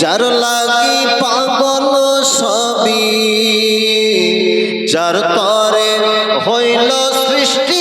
যার লাগি পাগল সবই যার তরে হইল সৃষ্টি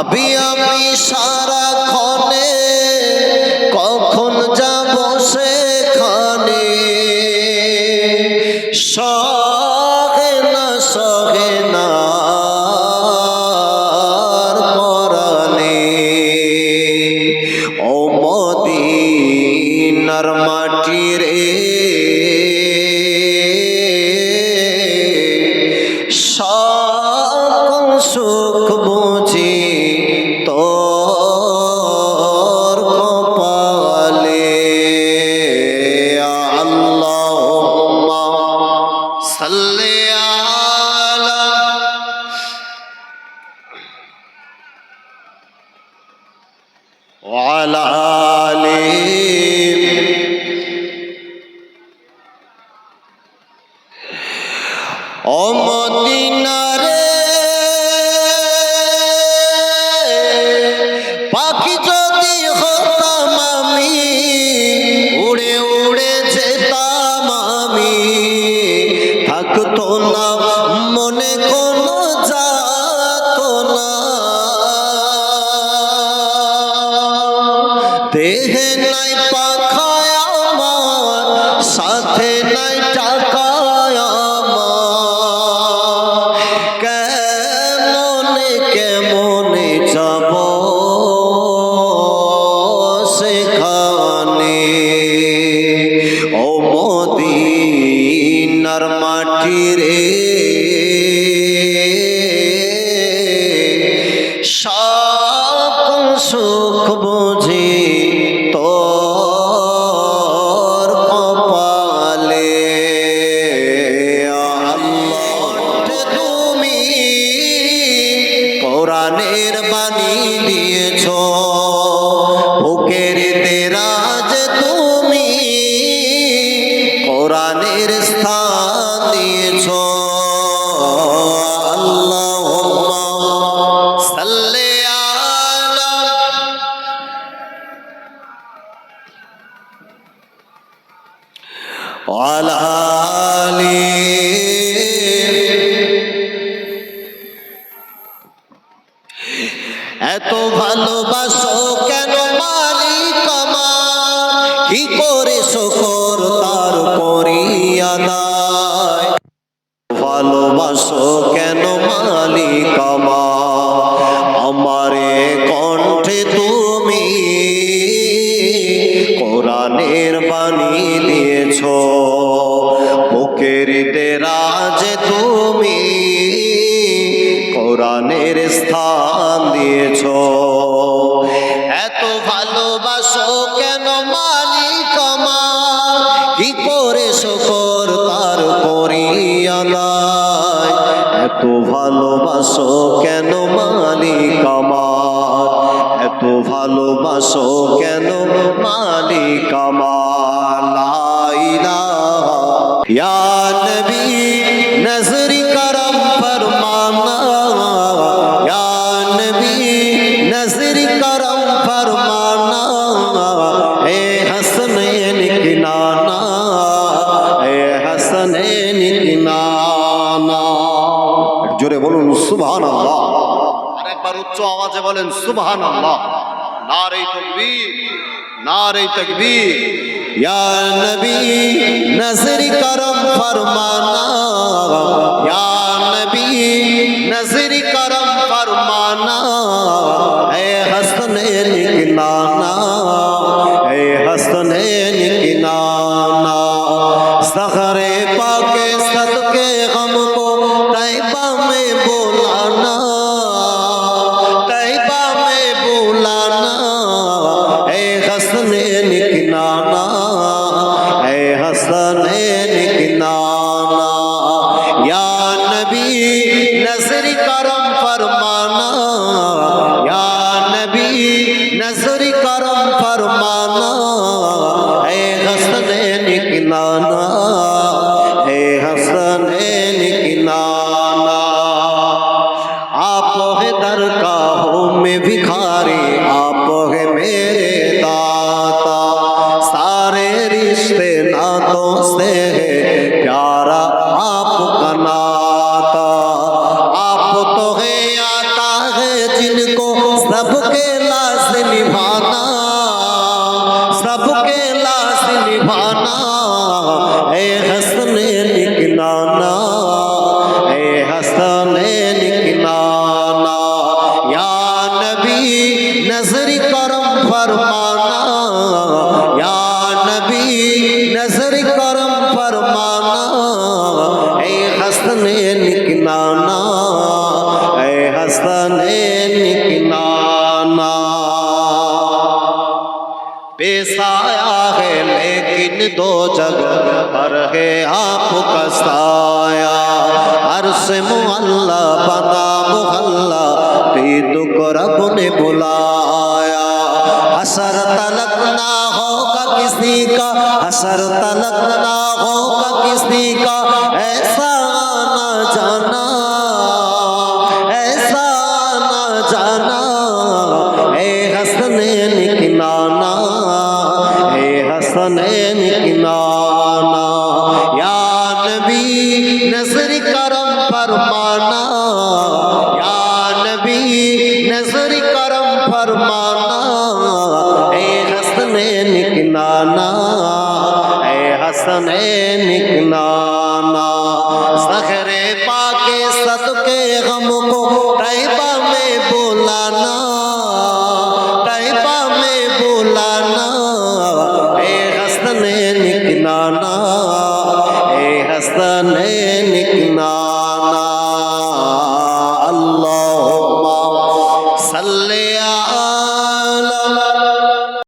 ভাবি আমি সারা ক্ষণে কখন যাব সেখানে? সহে না সহে না সকল সুখ বুঝি? তোর কপালে আল্লাহুম্মা সাল্লি আলা ওয়া আলা night. কোরআনের বাণী দিয়েছ। এত ভালোবাসো কেন মালিক আমার? কি করে শকর তার করিয়া দিয়েছ এত ভালোবাসো কেন মালিক আমার? কি করে শকর তার করিয়ালায় এত ভালোবাসো কেন মালিক আমার? এত ভালোবাসো কেন মালিক আমার? লা ইলাহা ইয়া নবী, নজরি करम फरमाना ए हसनैन की नाना ए हसनैन জোরে বলুন আরেকবার উচ্চ আওয়াজে বলেন নারে নারে ইয়া নবী নজর করম ফরমানা। ইয়া फरमाना। या नबी, नज़र करम फरमाना। ए हंसने है लेकिन दो जगह पर है मुहल्ला बना मुहल्ला को रब ने बुलाया। हसर तलक ना होगा किसी का, असर तलक ना होगा किसी का। ऐसा ना जाना, ऐसा ना जाना ए हसने निकलाना ए हसने हसने निकलाना ए हसने निकलाना